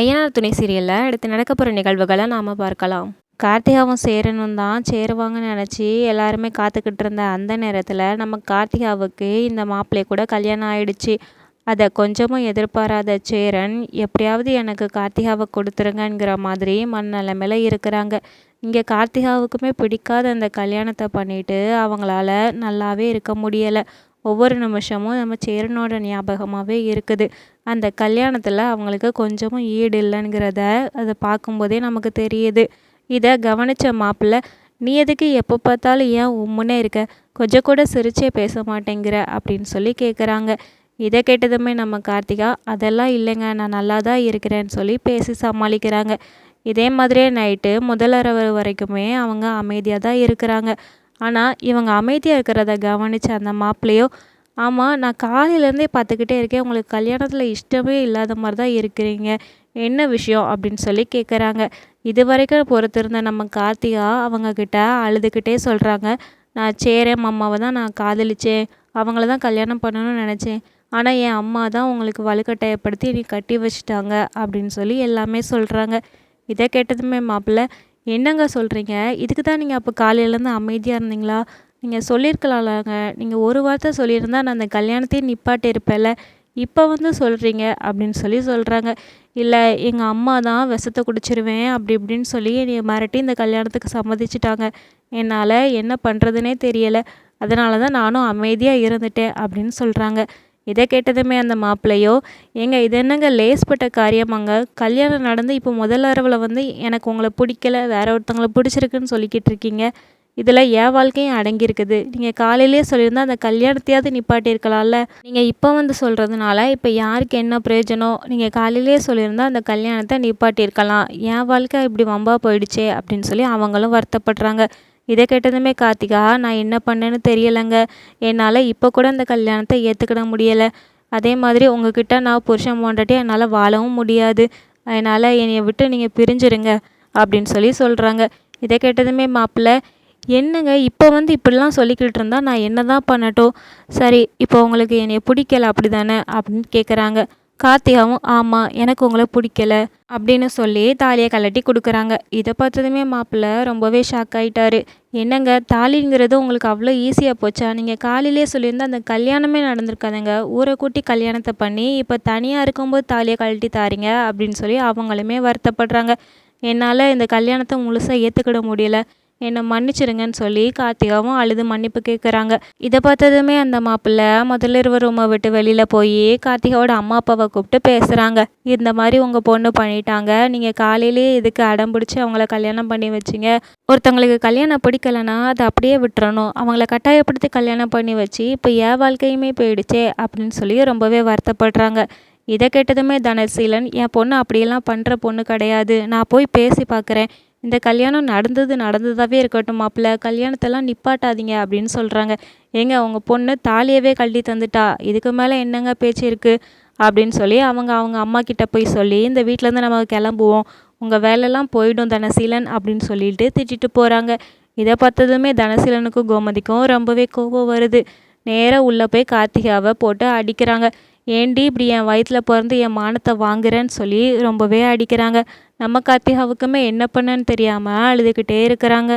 ஐயனார் துணை சீரியலில் அடுத்து நடக்க போகிற நிகழ்வுகளை நாம் பார்க்கலாம். கார்த்திகாவும் சேரணும் தான் சேருவாங்கன்னு நினச்சி எல்லாருமே காத்துக்கிட்டு இருந்த அந்த நேரத்தில் நம்ம கார்த்திகாவுக்கு இந்த மாப்பிள்ளை கூட கல்யாணம் ஆயிடுச்சு. அதை கொஞ்சமும் எதிர்பாராத சேரன் எப்படியாவது எனக்கு கார்த்திகாவை கொடுத்துருங்கங்கிற மாதிரி மனநிலைமையில இருக்கிறாங்க. இங்கே கார்த்திகாவுக்குமே பிடிக்காத அந்த கல்யாணத்தை பண்ணிட்டு அவங்களால நல்லாவே இருக்க முடியலை. ஒவ்வொரு நிமிஷமும் நம்ம சேரனோட ஞாபகமாகவே இருக்குது. அந்த கல்யாணத்தில் அவங்களுக்கு கொஞ்சமும் ஈடு இல்லைங்கிறத அதை பார்க்கும்போதே நமக்கு தெரியுது. இதை கவனித்த மாப்பிள்ளை நீ எதுக்கு எப்போ பார்த்தாலும் ஏன் உம்முன்னே இருக்க? கொஞ்சம் கூட சிரிச்சே பேச மாட்டேங்கிற அப்படின்னு சொல்லி கேட்குறாங்க இதை கேட்டதுமே நம்ம கார்த்திகா அதெல்லாம் இல்லைங்க நான் நல்லா தான் இருக்கிறேன்னு சொல்லி பேசி சமாளிக்கிறாங்க. இதே மாதிரியே நைட்டு முதலரவு வரைக்குமே அவங்க அமைதியாக தான் இருக்கிறாங்க. ஆனால் இவங்க அமைதியாக இருக்கிறத கவனித்த அந்த மாப்பிள்ளையோ ஆமாம் நான் காலையிலேருந்தே பார்த்துக்கிட்டே இருக்கேன். உங்களுக்கு கல்யாணத்தில் இஷ்டமே இல்லாத மாதிரி தான் இருக்கிறீங்க. என்ன விஷயம்? அப்படின்னு சொல்லி கேட்குறாங்க இது வரைக்கும் பொறுத்திருந்த நம்ம கார்த்திகா அவங்கக்கிட்ட அழுதுகிட்டே சொல்கிறாங்க நான் சேரேன் அம்மாவை தான் நான் காதலிச்சேன். அவங்கள தான் கல்யாணம் பண்ணணும்னு நினச்சேன். ஆனால் என் அம்மா தான் உங்களுக்கு வலுக்கட்டாயப்படுத்தி நீ கட்டி வச்சுட்டாங்க. அப்படின்னு சொல்லி எல்லாமே சொல்கிறாங்க இதை கேட்டதுமே மாப்பிள்ளை என்னங்க சொல்கிறீங்க இதுக்கு தான் நீங்கள் அப்போ காலையிலேருந்து அமைதியாக இருந்தீங்களா? நீங்கள் சொல்லியிருக்கலாம்லங்க. நீங்கள் ஒரு வார்த்தை சொல்லியிருந்தா நான் அந்த கல்யாணத்தையும் நிப்பாட்டி இருப்பேன்ல இப்போ வந்து சொல்கிறீங்க அப்படின்னு சொல்லி சொல்கிறாங்க இல்லை எங்கள் அம்மா தான் விஷத்தை குடிச்சிருவேன் அப்படி இப்படின்னு சொல்லி என்னை மிரட்டி இந்த கல்யாணத்துக்கு சம்மதிச்சிட்டாங்க. என்னால் என்ன பண்ணுறதுனே தெரியலை. அதனால தான் நானும் அமைதியாக இருந்துட்டேன் அப்படின்னு சொல்கிறாங்க இதை கேட்டதுமே அந்த மாப்பிள்ளையோ ஏங்க இது என்னங்க லேஸ்பட்ட காரியமாங்க? கல்யாணம் நடந்து இப்போ முதல் அரவில் வந்து எனக்கு உங்களை பிடிக்கல வேற ஒருத்தவங்களை பிடிச்சிருக்குன்னு சொல்லிக்கிட்டு இருக்கீங்க. இதில் என் வாழ்க்கையும் அடங்கியிருக்குது. நீங்கள் காலையிலே சொல்லியிருந்தால் அந்த கல்யாணத்தையாவது நிப்பாட்டியிருக்கலாம்ல? நீங்கள் இப்போ வந்து சொல்கிறதுனால இப்போ யாருக்கு என்ன பிரயோஜனம் நீங்கள் காலையிலே சொல்லியிருந்தால் அந்த கல்யாணத்தை நிப்பாட்டியிருக்கலாம். என் வாழ்க்கை இப்படி வம்பா போயிடுச்சே அப்படின்னு சொல்லி அவங்களும் வருத்தப்படுறாங்க. இதை கேட்டதுமே கார்த்திகா நான் என்ன பண்ணேன்னு தெரியலைங்க. என்னால் இப்போ கூட அந்த கல்யாணத்தை ஏற்றுக்கிட முடியலை. அதே மாதிரி உங்ககிட்ட நான் புருஷன் போண்டாட்டி என்னால் வாழவும் முடியாது. அதனால் என்னை விட்டு நீங்கள் பிரிஞ்சிருங்க அப்படின்னு சொல்லி சொல்கிறாங்க இதை கேட்டதுமே மாப்பிள்ளை என்னங்க இப்போ வந்து இப்படிலாம் சொல்லிக்கிட்டு இருந்தால் நான் என்ன தான் பண்ணட்டும்? சரி இப்போ உங்களுக்கு என்னை பிடிக்கல அப்படி தானே அப்படின்னு கேட்குறாங்க கார்த்திகாவும் ஆமாம் எனக்கு உங்களை பிடிக்கல அப்படின்னு சொல்லி தாலியை கலட்டி கொடுக்குறாங்க. இதை பார்த்ததுமே மாப்பிள்ளை ரொம்பவே ஷாக் ஆகிட்டாரு என்னங்க தாலிங்கிறது உங்களுக்கு அவ்வளோ ஈஸியாக போச்சா? நீங்கள் காலையிலே சொல்லியிருந்தா அந்த கல்யாணமே நடந்திருக்காதுங்க. ஊரை கூட்டி கல்யாணத்தை பண்ணி இப்போ தனியாக இருக்கும்போது தாலியை கழட்டி தாரீங்க அப்படின்னு சொல்லி அவங்களுமே வருத்தப்படுறாங்க. என்னால் இந்த கல்யாணத்தை முழுசாக ஏற்றுக்கிட முடியல. என்னை மன்னிச்சிருங்கன்னு சொல்லி கார்த்திகாவும் அழுது மன்னிப்பு கேட்குறாங்க இதை பார்த்ததுமே அந்த மாப்பிள்ளை முதல்ல இருவர் ரூமை விட்டு வெளியில் போய் கார்த்திகாவோட அம்மா அப்பாவை கூப்பிட்டு பேசுகிறாங்க இந்த மாதிரி உங்கள் பொண்ணு பண்ணிட்டாங்க. நீங்கள் காலையிலேயே இதுக்கு அடம் பிடிச்சி அவங்கள கல்யாணம் பண்ணி வச்சிங்க. ஒருத்தவங்களுக்கு கல்யாணம் பிடிக்கலனா அதை அப்படியே விட்டுறணும். அவங்கள கட்டாயப்படுத்தி கல்யாணம் பண்ணி வச்சு இப்போ என் வாழ்க்கையுமே போயிடுச்சே அப்படின்னு சொல்லி ரொம்பவே வருத்தப்படுறாங்க. இதை கேட்டதுமே தனசீலன் என் பொண்ணு அப்படியெல்லாம் பண்ணுற பொண்ணு கிடையாது. நான் போய் பேசி பார்க்குறேன் இந்த கல்யாணம் நடந்தது நடந்ததாகவே இருக்கட்டும் மாப்பிள்ள கல்யாணத்தெல்லாம் நிப்பாட்டாதீங்க அப்படின்னு சொல்கிறாங்க ஏங்க அவங்க பொண்ணு தாலியவே கழட்டி தந்துட்டா இதுக்கு மேலே என்னங்க பேச்சு இருக்குது அப்படின்னு சொல்லி அவங்க அவங்க அம்மா கிட்ட போய் சொல்லி இந்த வீட்டிலேருந்து நம்ம கிளம்புவோம் உங்கள் வேலைலாம் போயிடும் தனசீலன் அப்படின்னு சொல்லிட்டு திட்டிட்டு போகிறாங்க இதை பார்த்ததுமே தனசீலனுக்கும் கோமதிக்கும் ரொம்பவே கோபம் வருது. நேராக உள்ளே போய் கார்த்திகாவை போட்டு அடிக்கிறாங்க. ஏண்டி இப்படி என் வயிற்றில் பிறந்து என் மானத்தை வாங்குறேன்னு சொல்லி ரொம்பவே அடிக்கிறாங்க. நம்ம கார்த்திகாவுக்குமே என்ன பண்ணன்னு தெரியாமல் அழுதுகிட்டே இருக்கிறாங்க.